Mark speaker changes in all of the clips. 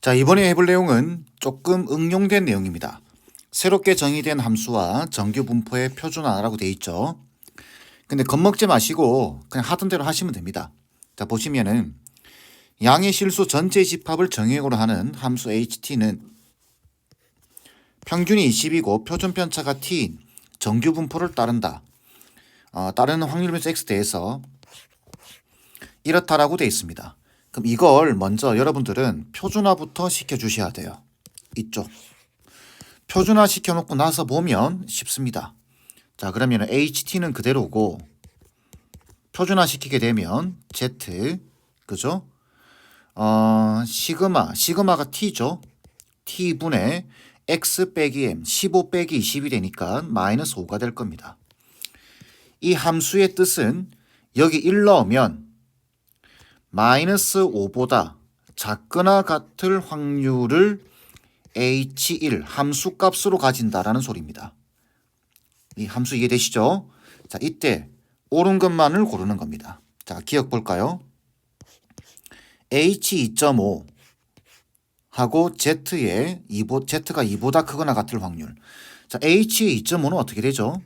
Speaker 1: 자, 이번에 해볼 내용은 조금 응용된 내용입니다. 새롭게 정의된 함수와 정규 분포의 표준화라고 돼 있죠. 근데 겁먹지 마시고 그냥 하던 대로 하시면 됩니다. 자, 보시면은 양의 실수 전체 집합을 정의역으로 하는 함수 ht는 평균이 20이고 표준 편차가 t인 정규 분포를 따른다. 어, 따르는 확률 변수 x 대해서 이렇다라고 돼 있습니다. 그럼 이걸 먼저 여러분들은 표준화부터 시켜주셔야 돼요. 이쪽. 표준화 시켜놓고 나서 보면 쉽습니다. 자, 그러면 HT는 그대로고, 표준화 시키게 되면 Z, 그죠? 어, 시그마, 시그마가 T죠? T분의 X 빼기 M, 15 빼기 20이 되니까 마이너스 5가 될 겁니다. 이 함수의 뜻은 여기 1 넣으면 마이너스 5보다 작거나 같을 확률을 H1 함수 값으로 가진다라는 소리입니다. 이 함수 이해되시죠? 자, 이때 옳은 것만을 고르는 겁니다. 자, 기억 볼까요? H2.5 하고 Z의 2보, Z가 2보다 크거나 같을 확률. 자, H의 2.5는 어떻게 되죠?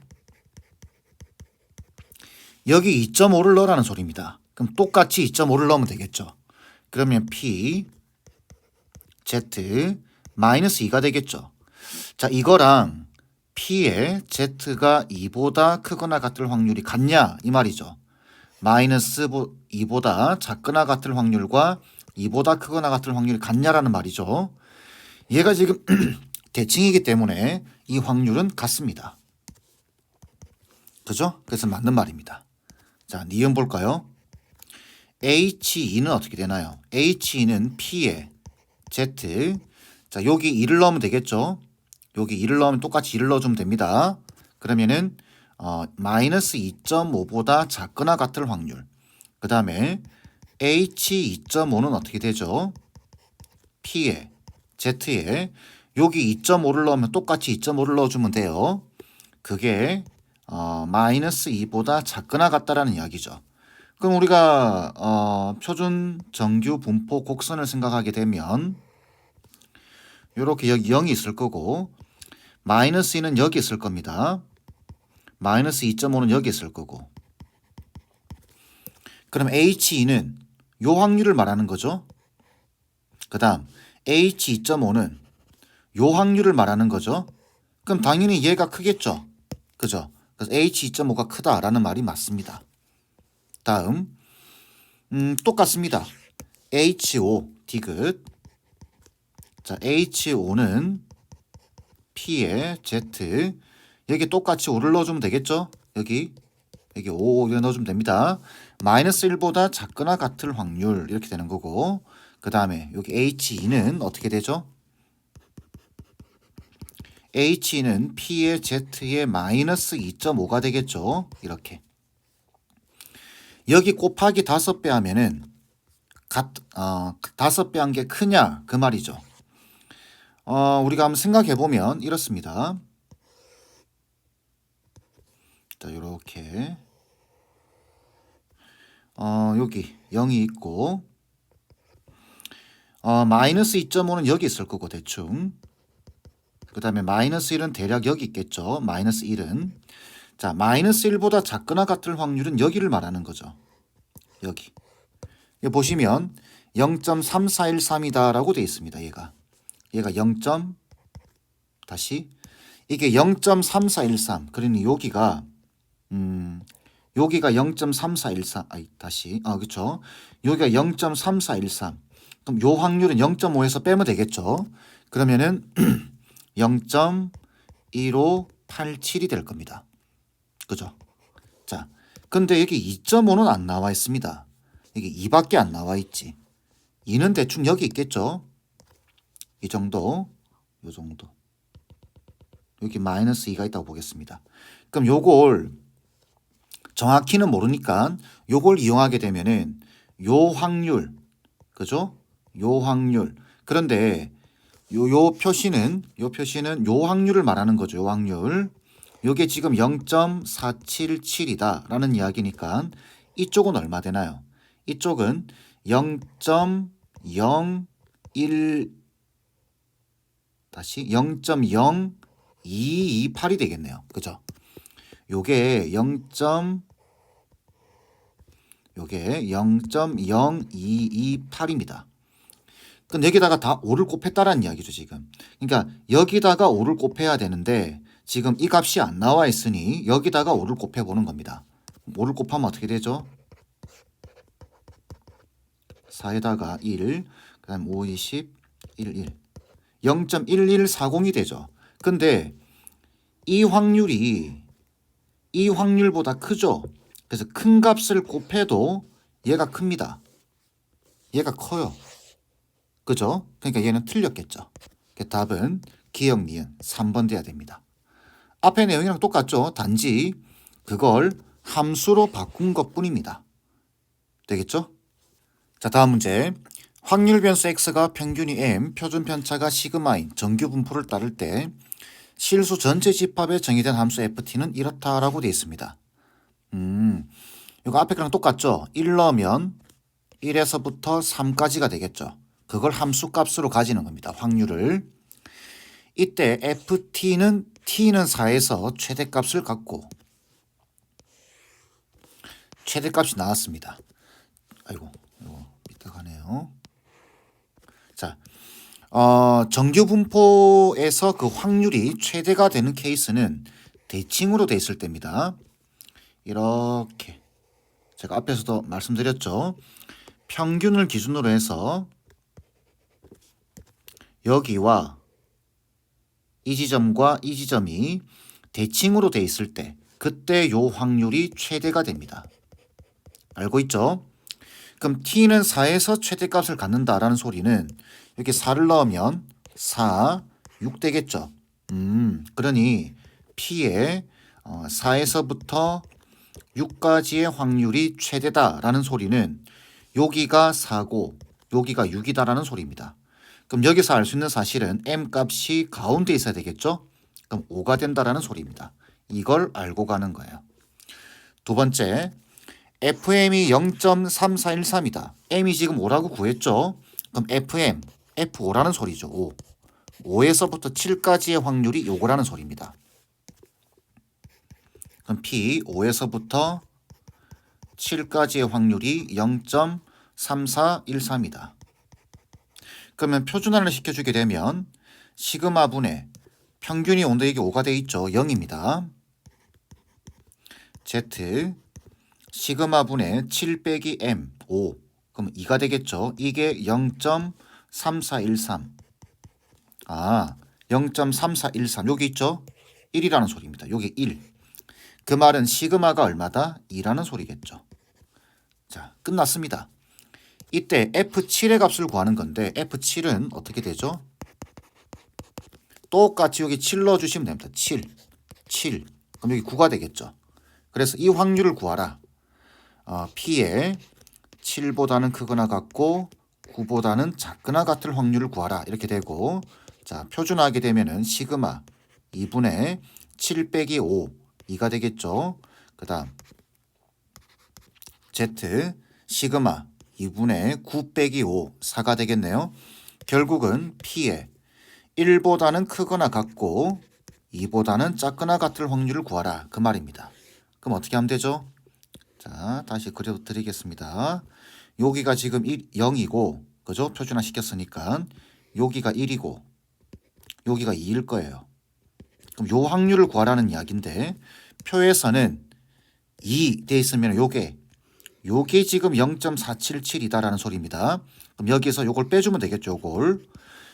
Speaker 1: 여기 2.5를 넣으라는 소리입니다. 그럼 똑같이 2.5를 넣으면 되겠죠. 그러면 P, Z, 마이너스 2가 되겠죠. 자, 이거랑 P의 Z가 2보다 크거나 같을 확률이 같냐? 이 말이죠. 마이너스 2보다 작거나 같을 확률과 2보다 크거나 같을 확률이 같냐라는 말이죠. 얘가 지금 대칭이기 때문에 이 확률은 같습니다. 그죠? 그래서 맞는 말입니다. 자, 니은 볼까요? H2는 어떻게 되나요? H2는 P에 Z 자 여기 2를 넣으면 되겠죠? 여기 2를 넣으면 똑같이 2를 넣어주면 됩니다. 그러면은 어, 마이너스 2.5보다 작거나 같을 확률 그 다음에 H2.5는 어떻게 되죠? P에 Z에 여기 2.5를 넣으면 똑같이 2.5를 넣어주면 돼요. 그게 어, 마이너스 2보다 작거나 같다라는 이야기죠. 그럼 우리가 어, 표준 정규 분포 곡선을 생각하게 되면 이렇게 여기 0이 있을 거고 마이너스 2는 여기 있을 겁니다. 마이너스 2.5는 여기 있을 거고 그럼 H2는 요 확률을 말하는 거죠. 그 다음 H2.5는 요 확률을 말하는 거죠. 그럼 당연히 얘가 크겠죠. 그죠? 그래서 H2.5가 크다라는 말이 맞습니다. 다음 음, 똑같습니다. H5 디귿 자 H5는 P에 Z 여기 똑같이 5를 넣어주면 되겠죠? 여기 여기 5 넣어주면 됩니다. 마이너스 1보다 작거나 같을 확률 이렇게 되는 거고 그 다음에 여기 H2는 어떻게 되죠? H는 P의 Z의 마이너스 2.5가 되겠죠. 이렇게. 여기 곱하기 5배 하면은 갓, 어, 5배 한 게 크냐 그 말이죠. 어, 우리가 한번 생각해 보면 이렇습니다. 자, 요렇게 어, 여기 0이 있고 어, 마이너스 2.5는 여기 있을 거고 대충 그 다음에 마이너스 1은 대략 여기 있겠죠. 마이너스 1은. 자, 마이너스 1보다 작거나 같을 확률은 여기를 말하는 거죠. 여기. 여기 보시면 0.3413이다라고 되어 있습니다. 얘가. 얘가 0. 다시 이게 0.3413. 그러니 여기가 음 여기가 0.3413. 아이 다시. 아, 그렇죠. 여기가 0.3413. 그럼 요 확률은 0.5에서 빼면 되겠죠. 그러면은 0.1587이 될 겁니다. 그죠? 자, 근데 여기 2.5는 안 나와 있습니다. 여기 2밖에 안 나와 있지. 2는 대충 여기 있겠죠? 이 정도, 요 정도. 여기 마이너스 2가 있다고 보겠습니다. 그럼 요걸 정확히는 모르니까 요걸 이용하게 되면은 요 확률, 그죠? 요 확률. 그런데 요, 요 표시는 요 표시는 요 확률을 말하는 거죠. 요 확률. 요게 지금 0.477이다 라는 이야기니까 이쪽은 얼마 되나요? 이쪽은 0.011 다시 0.0228이 되겠네요. 그죠? 요게 0. 요게 0.0228입니다. 근데 여기다가 다 5를 곱했다라는 이야기죠, 지금. 그러니까 여기다가 5를 곱해야 되는데 지금 이 값이 안 나와 있으니 여기다가 5를 곱해 보는 겁니다. 5를 곱하면 어떻게 되죠? 4에다가 1, 그 다음 5, 20, 1, 1. 0.1140이 되죠. 근데 이 확률이 이 확률보다 크죠. 그래서 큰 값을 곱해도 얘가 큽니다. 얘가 커요. 그죠? 그러니까 얘는 틀렸겠죠. 그 답은 기억 니은 3번 돼야 됩니다. 앞에 내용이랑 똑같죠. 단지 그걸 함수로 바꾼 것 뿐입니다. 되겠죠? 자, 다음 문제. 확률 변수 x가 평균이 m, 표준 편차가 시그마인 정규 분포를 따를 때 실수 전체 집합에 정의된 함수 ft는 이렇다라고 되어 있습니다. 음, 이거 앞에 거랑 똑같죠? 1 넣으면 1에서부터 3까지가 되겠죠. 그걸 함수 값으로 가지는 겁니다. 확률을. 이때 ft는 t는 4에서 최대값을 갖고 최대값이 나왔습니다. 아이고, 이거 가네요. 자, 어, 정규 분포에서 그 확률이 최대가 되는 케이스는 대칭으로 돼 있을 때입니다. 이렇게 제가 앞에서도 말씀드렸죠. 평균을 기준으로 해서 여기와 이 지점과 이 지점이 대칭으로 돼 있을 때 그때 요 확률이 최대가 됩니다. 알고 있죠? 그럼 t는 4에서 최대값을 갖는다라는 소리는 이렇게 4를 넣으면 4, 6 되겠죠. 음, 그러니 p의 어, 4에서부터 6까지의 확률이 최대다라는 소리는 여기가 4고 여기가 6이다라는 소리입니다. 그럼 여기서 알 수 있는 사실은 m 값이 가운데 있어야 되겠죠? 그럼 5가 된다라는 소리입니다. 이걸 알고 가는 거예요. 두 번째, FM이 0.3413이다. M이 지금 5라고 구했죠? 그럼 FM, F5라는 소리죠. 5. 5에서부터 7까지의 확률이 요거라는 소리입니다. 그럼 P 5에서부터 7까지의 확률이 0.3413이다. 그러면 표준화를 시켜주게 되면 시그마 분의 평균이 온도 이게 5가 돼 있죠. 0입니다. Z 시그마 분의 7 빼기 M 5 그럼 2가 되겠죠. 이게 0.3413 아, 0.3413 여기 있죠? 1이라는 소리입니다. 여기 1. 그 말은 시그마가 얼마다? 2라는 소리겠죠. 자, 끝났습니다. 이때 F7의 값을 구하는 건데 F7은 어떻게 되죠? 똑같이 여기 7 넣어주시면 됩니다. 7, 7. 그럼 여기 9가 되겠죠. 그래서 이 확률을 구하라. 어, P에 7보다는 크거나 같고 9보다는 작거나 같을 확률을 구하라. 이렇게 되고 자 표준화하게 되면은 시그마 2분의 7 빼기 5 2가 되겠죠. 그 다음 Z 시그마 2분의 9 빼기 5 4가 되겠네요. 결국은 P에 1보다는 크거나 같고 2보다는 작거나 같을 확률을 구하라. 그 말입니다. 그럼 어떻게 하면 되죠? 자, 다시 그려 드리겠습니다. 여기가 지금 1, 0이고, 그죠? 표준화 시켰으니까. 여기가 1이고, 여기가 2일 거예요. 그럼 요 확률을 구하라는 이야기인데, 표에서는 2 돼 있으면 요게, 요게 지금 0.477이다라는 소리입니다. 그럼 여기서 요걸 빼주면 되겠죠, 요걸.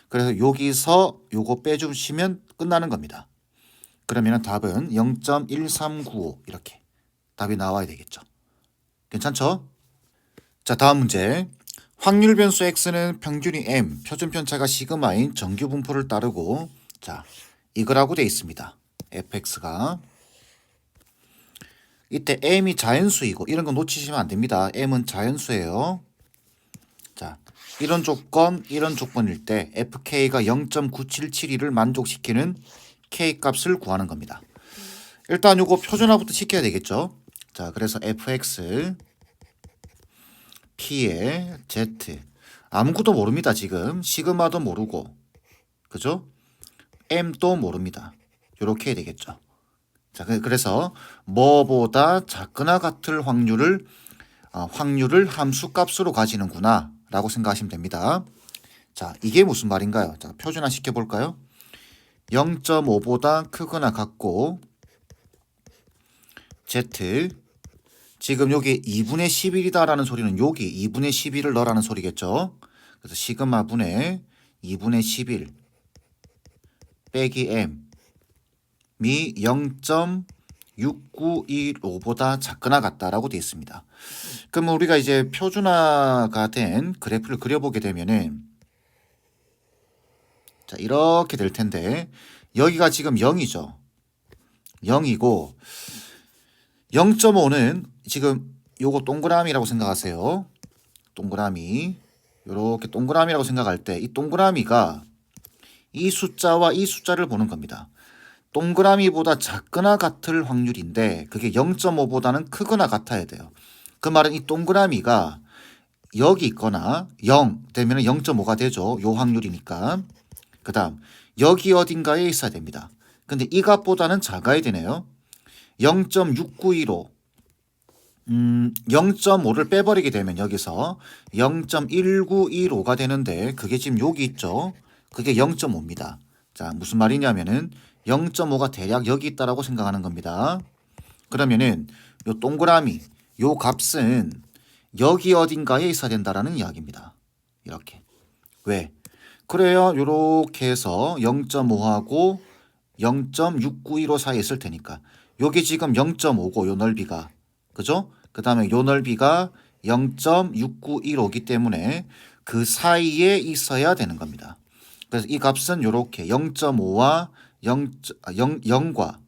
Speaker 1: 그래서 여기서 요거 빼주시면 끝나는 겁니다. 그러면 답은 0.1395 이렇게 답이 나와야 되겠죠. 괜찮죠? 자, 다음 문제. 확률 변수 x는 평균이 m, 표준 편차가 시그마인 정규 분포를 따르고 자, 이거라고 돼 있습니다. fx가 이때 m이 자연수이고 이런 거 놓치시면 안 됩니다. m은 자연수예요. 자, 이런 조건, 이런 조건일 때 fk가 0.9772를 만족시키는 k 값을 구하는 겁니다. 일단 요거 표준화부터 시켜야 되겠죠. 자, 그래서 fx p의 z 아무것도 모릅니다, 지금. 시그마도 모르고. 그죠? m도 모릅니다. 이렇게 해야 되겠죠. 자, 그- 그래서 뭐보다 작거나 같을 확률을 어, 확률을 함수 값으로 가지는구나 라고 생각하시면 됩니다. 자, 이게 무슨 말인가요? 자, 표준화 시켜 볼까요? 0.5보다 크거나 같고 z 지금 여기 2분의 11이다라는 소리는 여기 2분의 11을 넣으라는 소리겠죠. 그래서 시그마 분의 2분의 11 빼기 m 이 0.6915보다 작거나 같다라고 되어 있습니다. 그럼 우리가 이제 표준화가 된 그래프를 그려보게 되면은 자 이렇게 될 텐데 여기가 지금 0이죠. 0이고 0.5는 지금 요거 동그라미라고 생각하세요. 동그라미 이렇게 동그라미라고 생각할 때 이 동그라미가 이 숫자와 이 숫자를 보는 겁니다. 동그라미보다 작거나 같을 확률인데 그게 0.5보다는 크거나 같아야 돼요. 그 말은 이 동그라미가 여기 있거나 0 되면 0.5가 되죠. 요 확률이니까. 그 다음 여기 어딘가에 있어야 됩니다. 근데 이 값보다는 작아야 되네요. 0.6915 음, 0.5를 빼버리게 되면 여기서 0.1915가 되는데 그게 지금 여기 있죠. 그게 0.5입니다. 자, 무슨 말이냐면은 0.5가 대략 여기 있다라고 생각하는 겁니다. 그러면은 요 동그라미 요 값은 여기 어딘가에 있어야 된다라는 이야기입니다. 이렇게. 왜? 그래야 요렇게 해서 0.5하고 0.6915 사이에 있을 테니까. 요게 지금 0.5고 요 넓이가 그죠? 그 다음에 요 넓이가 0.6915이기 때문에 그 사이에 있어야 되는 겁니다. 그래서 이 값은 요렇게 0.5와 0, 0, 0과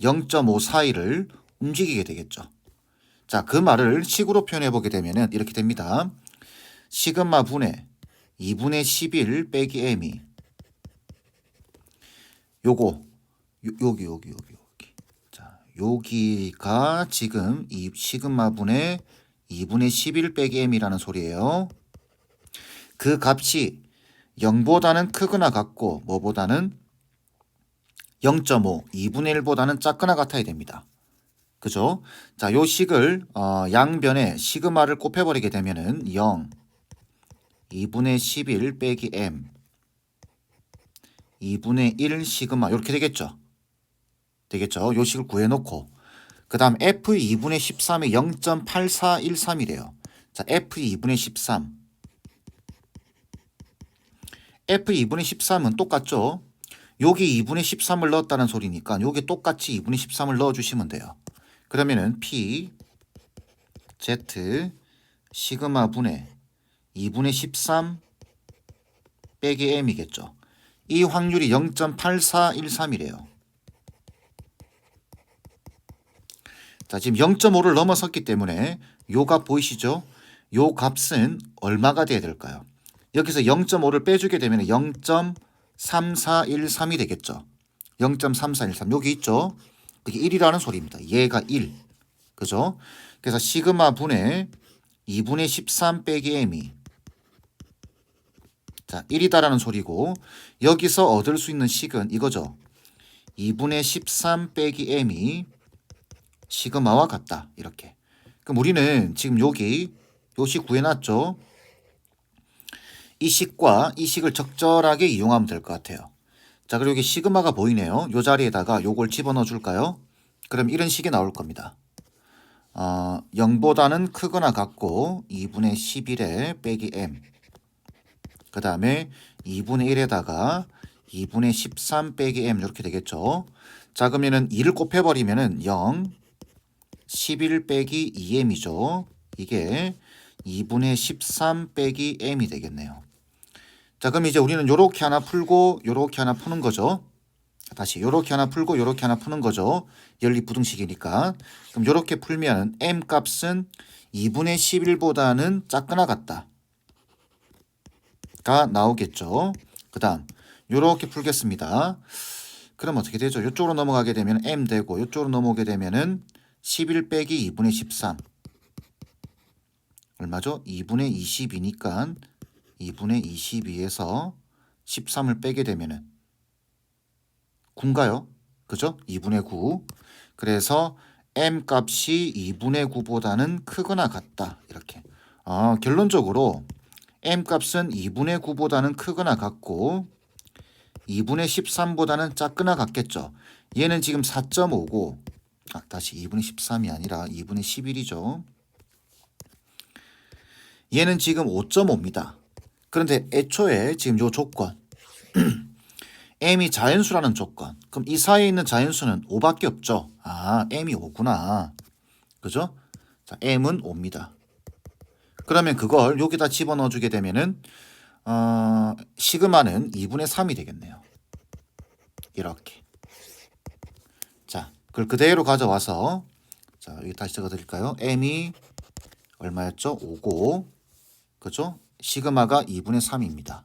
Speaker 1: 0.5 사이를 움직이게 되겠죠. 자, 그 말을 식으로 표현해 보게 되면 이렇게 됩니다. 시그마 분의 2분의 11 빼기 m이 요거 요, 여기 여기 여기 여기 자 여기가 지금 이 시그마 분의 2분의 11 빼기 m이라는 소리예요. 그 값이 0보다는 크거나 같고 뭐보다는 0.5, 2분의 1보다는 작거나 같아야 됩니다. 그죠? 자, 요 식을 어, 양변에 시그마를 곱해버리게 되면은 0, 2분의 11 빼기 m, 2분의 1 시그마 이렇게 되겠죠? 되겠죠? 요 식을 구해놓고 그 다음 f 2분의 13이 0.8413이래요. 자, f 2분의 13 f 2분의 13은 똑같죠? 여기 2분의 13을 넣었다는 소리니까 여기 똑같이 2분의 13을 넣어주시면 돼요. 그러면은 P Z 시그마 분의 2분의 13 빼기 M이겠죠. 이 확률이 0.8413이래요. 자, 지금 0.5를 넘어섰기 때문에 요 값 보이시죠? 요 값은 얼마가 돼야 될까요? 여기서 0.5를 빼주게 되면 0.3413이 되겠죠. 0.3413 여기 있죠. 그게 1이라는 소리입니다. 얘가 1. 그죠? 그래서 시그마 분의 2분의 13 빼기 m이 자 1이다라는 소리고 여기서 얻을 수 있는 식은 이거죠. 2분의 13 빼기 m이 시그마와 같다. 이렇게. 그럼 우리는 지금 여기 요식 구해놨죠. 이 식과 이 식을 적절하게 이용하면 될 것 같아요. 자, 그리고 여기 시그마가 보이네요. 요 자리에다가 요걸 집어넣어 줄까요? 그럼 이런 식이 나올 겁니다. 어, 0보다는 크거나 같고 2분의 11에 빼기 m. 그 다음에 2분의 1에다가 2분의 13 빼기 m 이렇게 되겠죠. 자, 그러면은 2를 곱해버리면 은 0, 11 빼기 2m이죠. 이게 2분의 13 빼기 m이 되겠네요. 자, 그럼 이제 우리는 요렇게 하나 풀고 요렇게 하나 푸는 거죠. 다시 요렇게 하나 풀고 요렇게 하나 푸는 거죠. 연립부등식이니까. 그럼 요렇게 풀면 m 값은 2분의 11보다는 작거나 같다. 가 나오겠죠. 그 다음 요렇게 풀겠습니다. 그럼 어떻게 되죠? 요쪽으로 넘어가게 되면 m 되고 요쪽으로 넘어오게 되면은 11 빼기 2분의 13 얼마죠? 2분의 22니까 2분의 22에서 13을 빼게 되면은 9인가요? 그죠? 2분의 9. 그래서 m 값이 2분의 9보다는 크거나 같다. 이렇게. 아, 결론적으로 m 값은 2분의 9보다는 크거나 같고 2분의 13보다는 작거나 같겠죠. 얘는 지금 4.5고 아, 다시 2분의 13이 아니라 2분의 11이죠. 얘는 지금 5.5입니다. 그런데 애초에 지금 요 조건 m이 자연수라는 조건. 그럼 이 사이에 있는 자연수는 5밖에 없죠. 아, m이 5구나. 그죠? 자, m은 5입니다. 그러면 그걸 여기다 집어넣어 주게 되면은 어, 시그마는 2분의 3이 되겠네요. 이렇게. 자, 그걸 그대로 가져와서 자, 여기 다시 적어 드릴까요? m이 얼마였죠? 5고. 그죠? 시그마가 2분의 3입니다.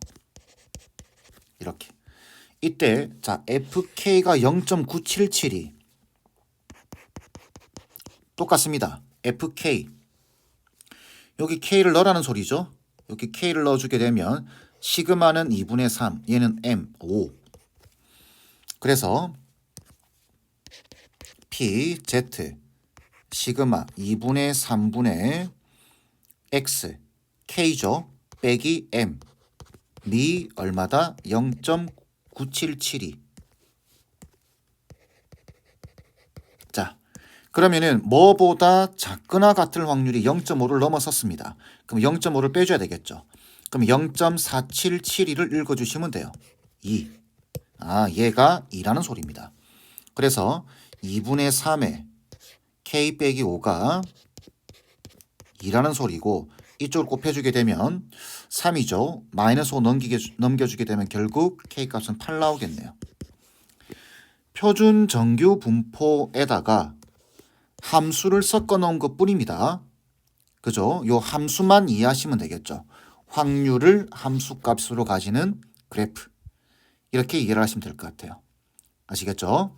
Speaker 1: 이렇게. 이때 자, fk가 0.977이 똑같습니다. fk 여기 k를 넣으라는 소리죠. 여기 k를 넣어주게 되면 시그마는 2분의 3, 얘는 m 5. 그래서 p z 시그마 2분의 3분의 x k죠. 빼기 m 미 얼마다 0.9772. 자, 그러면은 뭐보다 작거나 같을 확률이 0.5를 넘어섰습니다. 그럼 0.5를 빼줘야 되겠죠. 그럼 0.4772를 읽어주시면 돼요. 2. 아, 얘가 2라는 소리입니다. 그래서 2분의 3에 k 빼기 5가 2라는 소리고 이쪽을 곱해주게 되면 3이죠. 마이너스 5 넘기게, 넘겨주게 되면 결국 k 값은 8 나오겠네요. 표준 정규 분포에다가 함수를 섞어 놓은 것 뿐입니다. 그죠? 요 함수만 이해하시면 되겠죠. 확률을 함수 값으로 가지는 그래프. 이렇게 이해를 하시면 될 것 같아요. 아시겠죠?